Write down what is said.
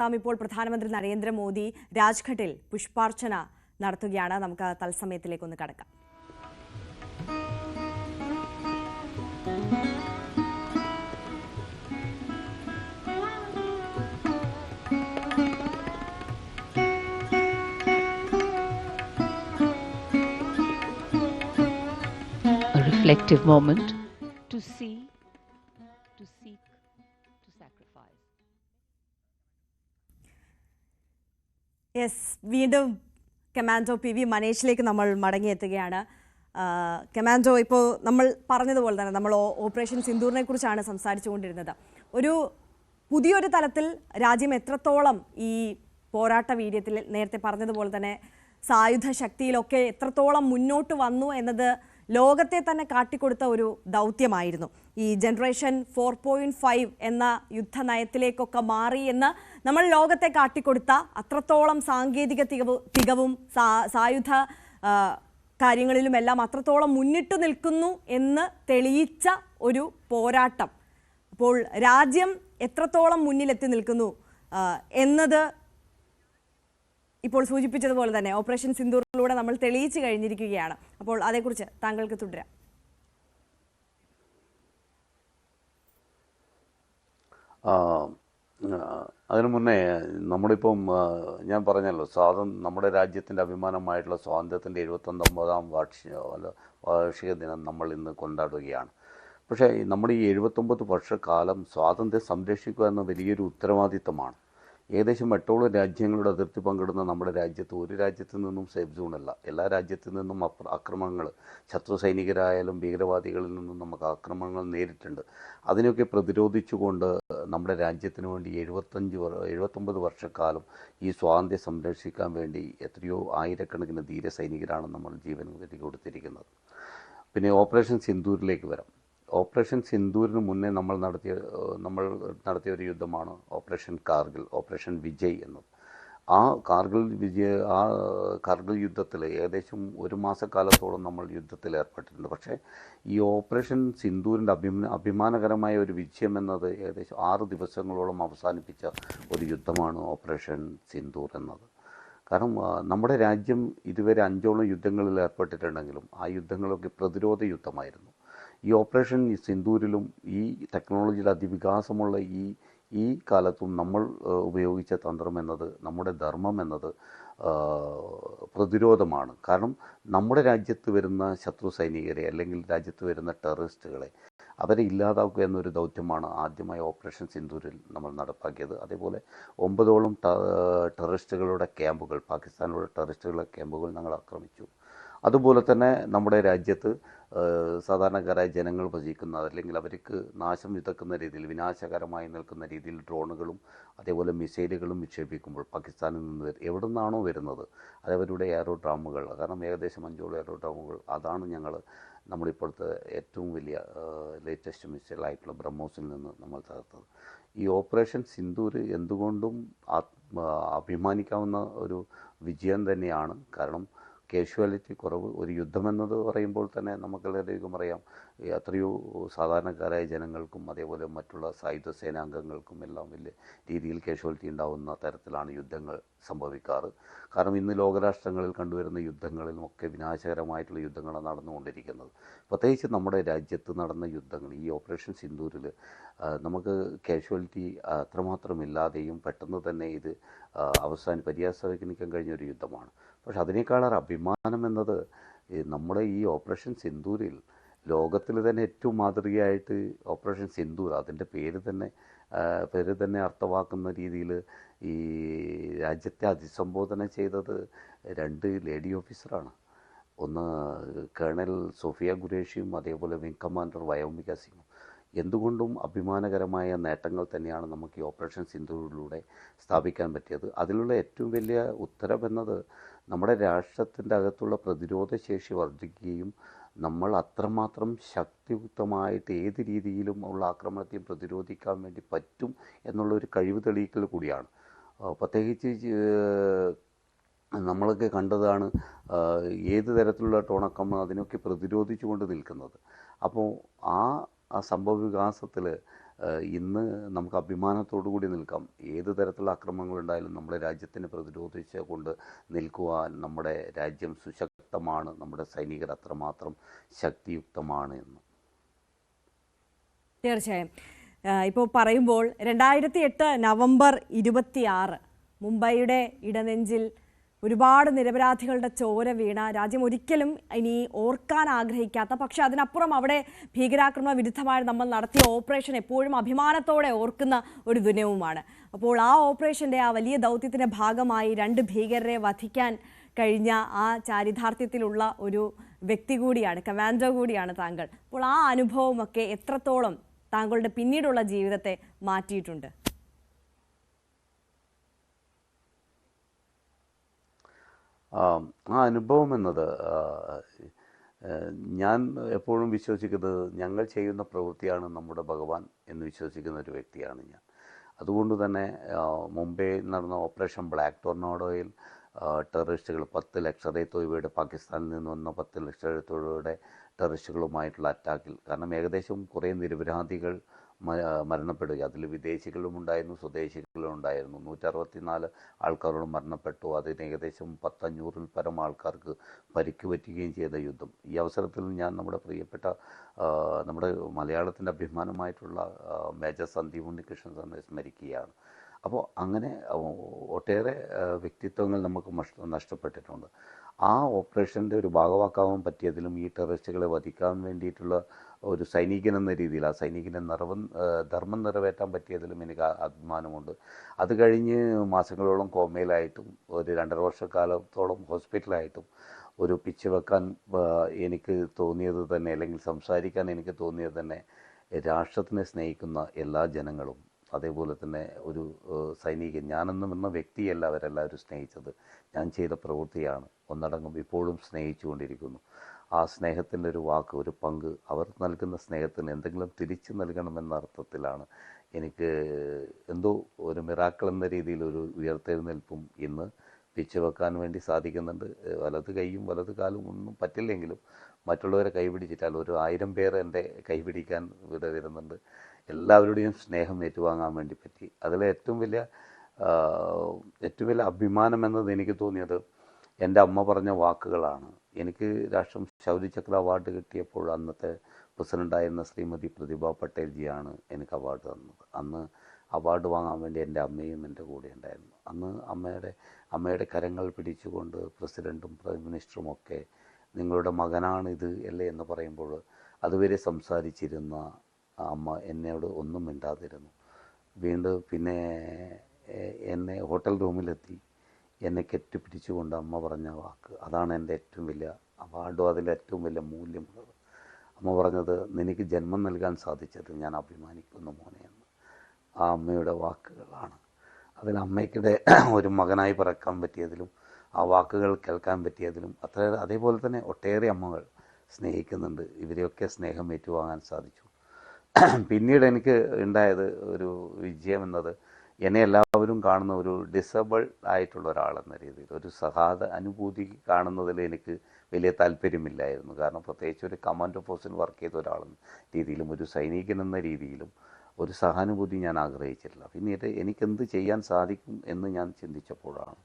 നാം ഇപ്പോൾ പ്രധാനമന്ത്രി നരേന്ദ്രമോദി രാജ്ഘട്ടിൽ പുഷ്പാർച്ചന നടത്തുകയാണ്. നമുക്ക് തത്സമയത്തിലേക്ക് ഒന്ന് കടക്കാം. Reflective moment. യെസ് വീണ്ടും കമാൻഡോ പി വി മനേഷിലേക്ക് നമ്മൾ മടങ്ങിയെത്തുകയാണ്. കമാൻഡോ ഇപ്പോൾ നമ്മൾ പറഞ്ഞതുപോലെ തന്നെ നമ്മൾ ഓപ്പറേഷൻ സിന്ദൂറിനെ കുറിച്ചാണ് സംസാരിച്ചുകൊണ്ടിരുന്നത്. ഒരു പുതിയൊരു തലത്തിൽ രാജ്യം എത്രത്തോളം ഈ പോരാട്ട വീര്യത്തിൽ നേരത്തെ പറഞ്ഞതുപോലെ തന്നെ സായുധ ശക്തിയിലൊക്കെ എത്രത്തോളം മുന്നോട്ട് വന്നു എന്നത് ലോകത്തെ തന്നെ കാട്ടിക്കൊടുത്ത ഒരു ദൗത്യമായിരുന്നു. ഈ ജനറേഷൻ ഫോർ പോയിന്റ് ഫൈവ് എന്ന യുദ്ധനയത്തിലേക്കൊക്കെ മാറി എന്ന് നമ്മൾ ലോകത്തെ കാട്ടിക്കൊടുത്ത അത്രത്തോളം സാങ്കേതിക തികവ് തികവും സായുധ കാര്യങ്ങളിലും കാര്യങ്ങളിലുമെല്ലാം അത്രത്തോളം മുന്നിട്ട് നിൽക്കുന്നു എന്ന് തെളിയിച്ച ഒരു പോരാട്ടം. അപ്പോൾ രാജ്യം എത്രത്തോളം മുന്നിലെത്തി നിൽക്കുന്നു എന്നത് ഇപ്പോൾ സൂചിപ്പിച്ചതുപോലെ തന്നെ ഓപ്പറേഷൻ സിന്ദൂറിലൂടെ നമ്മൾ തെളിയിച്ചു കഴിഞ്ഞിരിക്കുകയാണ്. അപ്പോൾ അതേക്കുറിച്ച് താങ്കൾക്ക് തുടരാം. അതിനു മുന്നേ നമ്മളിപ്പം ഞാൻ പറഞ്ഞല്ലോ സ്വാതം നമ്മുടെ രാജ്യത്തിന്റെ അഭിമാനമായിട്ടുള്ള സ്വാതന്ത്ര്യത്തിന്റെ എഴുപത്തൊമ്പതാം വാർഷിക വാർഷിക ദിനം നമ്മൾ ഇന്ന് കൊണ്ടാടുകയാണ്. പക്ഷേ നമ്മുടെ ഈ എഴുപത്തൊമ്പത് വർഷക്കാലം സ്വാതന്ത്ര്യം സംരക്ഷിക്കുക എന്ന വലിയൊരു ഉത്തരവാദിത്തമാണ് ഏകദേശം എട്ടോളം രാജ്യങ്ങളുടെ അതിർത്തി പങ്കിടുന്ന നമ്മുടെ രാജ്യത്ത് ഒരു രാജ്യത്തു നിന്നും സേഫ് സോണല്ല എല്ലാ രാജ്യത്തു നിന്നും ആക്രമണങ്ങൾ ശത്രു സൈനികരായാലും ഭീകരവാദികളിൽ നിന്നും നമുക്ക് ആക്രമണങ്ങൾ നേരിട്ടുണ്ട്. അതിനൊക്കെ പ്രതിരോധിച്ചുകൊണ്ട് നമ്മുടെ രാജ്യത്തിന് വേണ്ടി എഴുപത്തഞ്ച് എഴുപത്തൊമ്പത് വർഷക്കാലം ഈ സ്വാതന്ത്ര്യം സംരക്ഷിക്കാൻ വേണ്ടി എത്രയോ ആയിരക്കണക്കിന് ധീര സൈനികരാണ് നമ്മൾ ജീവൻ കൊടുത്തിരിക്കുന്നത് പിന്നെ ഓപ്പറേഷൻ സിന്ദൂരിലേക്ക് വരാം. ഓപ്പറേഷൻ സിന്ദൂരിന് മുന്നേ നമ്മൾ നടത്തിയ നമ്മൾ നടത്തിയ ഒരു യുദ്ധമാണ് ഓപ്പറേഷൻ കാർഗിൽ ഓപ്പറേഷൻ വിജയ് എന്നത് ആ കാർഗിൽ വിജയ ആ കാർഗിൽ യുദ്ധത്തിൽ ഏകദേശം ഒരു മാസക്കാലത്തോളം നമ്മൾ യുദ്ധത്തിൽ ഏർപ്പെട്ടിട്ടുണ്ട്. പക്ഷേ ഈ ഓപ്പറേഷൻ സിന്ദൂരിന്റെ അഭിമാന അഭിമാനകരമായ ഒരു വിജയം എന്നത് ഏകദേശം ആറ് ദിവസങ്ങളോളം അവസാനിപ്പിച്ച ഒരു യുദ്ധമാണ് ഓപ്പറേഷൻ സിന്ദൂർ എന്നത്. കാരണം നമ്മുടെ രാജ്യം ഇതുവരെ അഞ്ചോളം യുദ്ധങ്ങളിൽ ഏർപ്പെട്ടിട്ടുണ്ടെങ്കിലും ആ യുദ്ധങ്ങളൊക്കെ പ്രതിരോധ യുദ്ധമായിരുന്നു. ഈ ഓപ്പറേഷൻ സിന്ദൂരിലും ഈ ടെക്നോളജിയുടെ അതിവികാസമുള്ള ഈ ഈ കാലത്തും നമ്മൾ ഉപയോഗിച്ച തന്ത്രം എന്നത് നമ്മുടെ ധർമ്മം എന്നത് പ്രതിരോധമാണ്. കാരണം നമ്മുടെ രാജ്യത്ത് വരുന്ന ശത്രു സൈനികരെ അല്ലെങ്കിൽ രാജ്യത്ത് വരുന്ന ടെററിസ്റ്റുകളെ അവരെ ഇല്ലാതാക്കുക എന്നൊരു ദൗത്യമാണ് ആദ്യമായി ഓപ്പറേഷൻ സിന്ദൂരിൽ നമ്മൾ നടപ്പാക്കിയത്. അതേപോലെ ഒമ്പതോളം ടെററിസ്റ്റുകളുടെ ക്യാമ്പുകൾ പാകിസ്ഥാനിലുള്ള ടെററിസ്റ്റുകളുടെ ക്യാമ്പുകൾ ഞങ്ങൾ ആക്രമിച്ചു. അതുപോലെ തന്നെ നമ്മുടെ രാജ്യത്ത് സാധാരണക്കാരായ ജനങ്ങൾ വസിക്കുന്ന അല്ലെങ്കിൽ അവർക്ക് നാശം വിതക്കുന്ന രീതിയിൽ വിനാശകരമായി നിൽക്കുന്ന രീതിയിൽ ഡ്രോണുകളും അതേപോലെ മിസൈലുകളും വിക്ഷേപിക്കുമ്പോൾ പാകിസ്ഥാനിൽ നിന്ന് എവിടെ നിന്നാണോ വരുന്നത് അതവരുടെ എയറോ ഡ്രാമുകൾ കാരണം ഏകദേശം അഞ്ചോളം എയറോ ഡ്രാമുകൾ അതാണ് ഞങ്ങൾ നമ്മളിപ്പോഴത്തെ ഏറ്റവും വലിയ ലേറ്റസ്റ്റ് മിസൈലായിട്ടുള്ള ബ്രഹ്മോസിൽ നിന്ന് നമ്മൾ തകർത്തത്. ഈ ഓപ്പറേഷൻ സിന്ദൂര് എന്തുകൊണ്ടും അഭിമാനിക്കാവുന്ന ഒരു വിജയം തന്നെയാണ്. കാരണം കാഷ്വാലിറ്റി കുറവ്. ഒരു യുദ്ധമെന്നത് പറയുമ്പോൾ തന്നെ നമുക്കെല്ലാവർക്കും അറിയാം. അത്രയോ സാധാരണക്കാരായ ജനങ്ങൾക്കും അതേപോലെ മറ്റുള്ള സായുധ സേനാംഗങ്ങൾക്കും എല്ലാം വലിയ രീതിയിൽ കാഷ്വാലിറ്റി ഉണ്ടാവുന്ന തരത്തിലാണ് യുദ്ധങ്ങൾ സംഭവിക്കാറ്. കാരണം ഇന്ന് ലോകരാഷ്ട്രങ്ങളിൽ കണ്ടുവരുന്ന യുദ്ധങ്ങളിലും ഒക്കെ വിനാശകരമായിട്ടുള്ള യുദ്ധങ്ങളാണ് നടന്നുകൊണ്ടിരിക്കുന്നത്. പ്രത്യേകിച്ച് നമ്മുടെ രാജ്യത്ത് നടന്ന യുദ്ധങ്ങൾ ഈ ഓപ്പറേഷൻ സിന്ദൂരിൽ നമുക്ക് കാഷ്വാലിറ്റി അത്രമാത്രം ഇല്ലാതെയും പെട്ടെന്ന് തന്നെ ഇത് അവസാനം പര്യാസവഗണിക്കാൻ കഴിഞ്ഞ ഒരു യുദ്ധമാണ്. പക്ഷെ അതിനേക്കാളേറെ അഭിമാനം എന്നത് നമ്മുടെ ഈ ഓപ്പറേഷൻ സിന്ദൂരിൽ ലോകത്തിൽ തന്നെ ഏറ്റവും മാതൃകയായിട്ട് ഓപ്പറേഷൻ സിന്ദൂർ അതിന്റെ പേര് തന്നെ പേര് തന്നെ അർത്ഥമാക്കുന്ന രീതിയിൽ ഈ രാജ്യത്തെ അതിസംബോധന ചെയ്തത് രണ്ട് ലേഡി ഓഫീസറാണ്. ഒന്ന് കേണൽ സോഫിയ ഗുരേഷിയും അതേപോലെ വിംഗ് കമാൻഡർ വയോമിക സിംഗും. എന്തുകൊണ്ടും അഭിമാനകരമായ നേട്ടങ്ങൾ തന്നെയാണ് നമുക്ക് ഈ ഓപ്പറേഷൻ സിന്ധുവിലൂടെ സ്ഥാപിക്കാൻ പറ്റിയത്. അതിലുള്ള ഏറ്റവും വലിയ ഉത്തരവെന്നത് നമ്മുടെ രാഷ്ട്രത്തിന്റെ അകത്തുള്ള പ്രതിരോധ ശേഷി വർദ്ധിക്കുകയും നമ്മൾ അത്രമാത്രം ശക്തിയുക്തമായിട്ട് ഏത് രീതിയിലും ഉള്ള ആക്രമണത്തെയും പ്രതിരോധിക്കാൻ വേണ്ടി പറ്റും എന്നുള്ളൊരു കഴിവ് തെളിയിക്കൽ കൂടിയാണ്. പ്രത്യേകിച്ച് നമ്മളൊക്കെ കണ്ടതാണ് ഏത് തരത്തിലുള്ള ടോണക്കം അതിനൊക്കെ പ്രതിരോധിച്ചുകൊണ്ട് നിൽക്കുന്നത്. അപ്പോൾ ആ സംഭവ വികാസത്തിൽ ഇന്ന് നമുക്ക് അഭിമാനത്തോടു കൂടി നിൽക്കാം. ഏത് തരത്തിലുള്ള അക്രമങ്ങളുണ്ടായാലും നമ്മുടെ രാജ്യത്തിനെ പ്രതിരോധിച്ച് കൊണ്ട് നിൽക്കുവാൻ നമ്മുടെ രാജ്യം സുശക്തമാണ് നമ്മുടെ സൈനികർ അത്രമാത്രം ശക്തിയുക്തമാണ് എന്ന്. തീർച്ചയായും. ഇപ്പോൾ പറയുമ്പോൾ രണ്ടായിരത്തി എട്ട് നവംബർ ഇരുപത്തിയാറ് മുംബൈയുടെ ഇടനെഞ്ചിൽ ഒരുപാട് നിരപരാധികളുടെ ചോര വീണ രാജ്യം ഒരിക്കലും ഇനി ഓർക്കാൻ ആഗ്രഹിക്കാത്ത പക്ഷെ അതിനപ്പുറം അവിടെ ഭീകരാക്രമണ വിരുദ്ധമായി നമ്മൾ നടത്തിയ ഓപ്പറേഷൻ എപ്പോഴും അഭിമാനത്തോടെ ഓർക്കുന്ന ഒരു ദിനവുമാണ്. അപ്പോൾ ആ ഓപ്പറേഷന്റെ ആ വലിയ ദൗത്യത്തിന്റെ ഭാഗമായി രണ്ട് ഭീകരരെ വധിക്കാൻ കഴിഞ്ഞ ആ ചാരിതാർത്ഥ്യത്തിലുള്ള ഒരു വ്യക്തി കൂടിയാണ് കമാൻഡോ കൂടിയാണ് താങ്കൾ. അപ്പോൾ ആ അനുഭവമൊക്കെ എത്രത്തോളം താങ്കളുടെ പിന്നീടുള്ള ജീവിതത്തെ മാറ്റിയിട്ടുണ്ട്? ആ അനുഭവം എന്നത് ഞാൻ എപ്പോഴും വിശ്വസിക്കുന്നത് ഞങ്ങൾ ചെയ്യുന്ന പ്രവൃത്തിയാണ് നമ്മുടെ ഭഗവാൻ എന്ന് വിശ്വസിക്കുന്ന ഒരു വ്യക്തിയാണ് ഞാൻ. അതുകൊണ്ട് തന്നെ മുംബൈ നടന്ന ഓപ്പറേഷൻ ബ്ലാക്ക് ടൊർണോഡോയിൽ ടെററിസ്റ്റുകൾ പത്ത് ലക്ഷറി തൊഴിയുടെ പാകിസ്ഥാനിൽ നിന്ന് വന്ന പത്ത് ലക്ഷറി ടെററിസ്റ്റുകളുമായിട്ടുള്ള അറ്റാക്കിൽ കാരണം ഏകദേശം കുറേ നിരപരാധികൾ മരണപ്പെടുക അതിൽ വിദേശികളും ഉണ്ടായിരുന്നു സ്വദേശികളും ഉണ്ടായിരുന്നു. നൂറ്ററുപത്തിനാല് ആൾക്കാരോട് മരണപ്പെട്ടു. അതിന് ഏകദേശം പത്തഞ്ഞൂറിൽ പരം ആൾക്കാർക്ക് പരിക്ക് പറ്റുകയും ചെയ്ത യുദ്ധം. ഈ അവസരത്തിൽ ഞാൻ നമ്മുടെ പ്രിയപ്പെട്ട നമ്മുടെ മലയാളത്തിന്റെ അഭിമാനമായിട്ടുള്ള മേജർ സന്ദീപ് ഉണ്ണികൃഷ്ണൻ സാറിനെ സ്മരിക്കുകയാണ്. അപ്പോൾ അങ്ങനെ ഒട്ടേറെ വ്യക്തിത്വങ്ങൾ നമുക്ക് നഷ്ടപ്പെട്ടിട്ടുണ്ട്. ആ ഓപ്പറേഷന്റെ ഒരു ഭാഗമാക്കാൻ പറ്റിയതിലും ഈ ടെററിസ്റ്റുകളെ വധിക്കാൻ വേണ്ടിയിട്ടുള്ള ഒരു സൈനികൻ എന്ന രീതിയിൽ ആ സൈനികന്റെ നിറവ് ധർമ്മം നിറവേറ്റാൻ പറ്റിയതിലും എനിക്ക് അഭിമാനമുണ്ട്. അത് കഴിഞ്ഞ് മാസങ്ങളോളം കോമയിലായിട്ടും ഒരു രണ്ടര വർഷക്കാലത്തോളം ഹോസ്പിറ്റലായിട്ടും ഒരു പിച്ച് വെക്കാൻ എനിക്ക് തോന്നിയത് തന്നെ അല്ലെങ്കിൽ സംസാരിക്കാൻ എനിക്ക് തോന്നിയത് തന്നെ രാഷ്ട്രത്തിനെ സ്നേഹിക്കുന്ന എല്ലാ ജനങ്ങളും അതേപോലെ തന്നെ ഒരു സൈനിക സൈനികൻ ഞാനെന്നും എന്ന വ്യക്തിയല്ല അവരെല്ലാവരും സ്നേഹിച്ചത്. ഞാൻ ചെയ്ത പ്രവൃത്തിയാണ്. ഒന്നടങ്കം ഇപ്പോഴും സ്നേഹിച്ചുകൊണ്ടിരിക്കുന്നു. ആ സ്നേഹത്തിന്റെ ഒരു വാക്ക് ഒരു പങ്ക് അവർ നൽകുന്ന സ്നേഹത്തിന് എന്തെങ്കിലും തിരിച്ചു നൽകണമെന്ന അർത്ഥത്തിലാണ് എനിക്ക് എന്തോ ഒരു മിറാക്കൾ എന്ന രീതിയിൽ ഒരു ഉയർത്തെഴുന്നേൽപ്പും ഇന്ന് പിച്ച് വെക്കാൻ വേണ്ടി സാധിക്കുന്നുണ്ട്. വലത് കൈയും വലത് കാലും ഒന്നും പറ്റില്ലെങ്കിലും മറ്റുള്ളവരെ കൈപിടിച്ചിട്ടാൽ ഒരു ആയിരം പേർ എന്റെ കൈപിടിക്കാൻ ഇവിടെ വരുന്നുണ്ട്. എല്ലാവരുടെയും സ്നേഹം ഏറ്റുവാങ്ങാൻ വേണ്ടി പറ്റി. അതിലെ ഏറ്റവും വലിയ ഏറ്റവും വലിയ അഭിമാനം എന്നത് എനിക്ക് തോന്നിയത് എന്റെ അമ്മ പറഞ്ഞ വാക്കുകളാണ്. എനിക്ക് രാഷ്ട്രം ചക്ര അവാർഡ് കിട്ടിയപ്പോൾ അന്നത്തെ പ്രസിഡന്റായിരുന്ന ശ്രീമതി പ്രതിഭ പട്ടേൽജിയാണ് എനിക്ക് അവാർഡ് തന്നത്. അന്ന് അവാർഡ് വാങ്ങാൻ വേണ്ടി എന്റെ അമ്മയും എന്റെ കൂടെ ഉണ്ടായിരുന്നു. അന്ന് അമ്മയുടെ അമ്മയുടെ കരങ്ങൾ പിടിച്ചുകൊണ്ട് പ്രസിഡന്റും പ്രൈം മിനിസ്റ്ററും ഒക്കെ നിങ്ങളുടെ മകനാണിത് അല്ലേ എന്ന് പറയുമ്പോൾ അതുവരെ സംസാരിച്ചിരുന്ന അമ്മ എന്നോട് ഒന്നും മിണ്ടാതിരുന്നു. വീണ്ടും പിന്നെ എന്നെ ഹോട്ടൽ റൂമിലെത്തി. എന്നെ കെട്ടിപ്പിടിച്ചുകൊണ്ട് അമ്മ പറഞ്ഞ വാക്ക്. അതാണ് എന്റെ ഏറ്റവും വലിയ അവാർഡും അതിന്റെ ഏറ്റവും വലിയ മൂല്യമുള്ളത്. അമ്മ പറഞ്ഞത് നിനക്ക് ജന്മം നൽകാൻ സാധിച്ചത് ഞാൻ അഭിമാനിക്കുന്നു മോനെ എന്ന്. ആ അമ്മയുടെ വാക്കുകളാണ്. അതിൽ അമ്മയ്ക്കിടെ ഒരു മകനായി പിറക്കാൻ പറ്റിയതിലും ആ വാക്കുകൾ കേൾക്കാൻ പറ്റിയതിലും അത്ര അതേപോലെ തന്നെ ഒട്ടേറെ അമ്മകൾ സ്നേഹിക്കുന്നുണ്ട്. ഇവരെയൊക്കെ സ്നേഹം ഏറ്റുവാങ്ങാൻ സാധിച്ചു. പിന്നീട് എനിക്ക് ഉണ്ടായത് ഒരു വിജയം എന്നത് എന്നെ എല്ലാവരും കാണുന്ന ഒരു ഡിസബിൾ ആയിട്ടുള്ള ഒരാളെന്ന രീതിയിൽ ഒരു സഹാത അനുഭൂതി കാണുന്നതിൽ എനിക്ക് വലിയ താല്പര്യമില്ലായിരുന്നു. കാരണം പ്രത്യേകിച്ച് ഒരു കമാൻഡോ പോസ്റ്റിൽ വർക്ക് ചെയ്ത ഒരാളെന്ന രീതിയിലും ഒരു സൈനികൻ എന്ന രീതിയിലും ഒരു സഹാനുഭൂതി ഞാൻ ആഗ്രഹിച്ചിട്ടില്ല. പിന്നീട് എനിക്കെന്ത് ചെയ്യാൻ സാധിക്കും എന്ന് ഞാൻ ചിന്തിച്ചപ്പോഴാണ്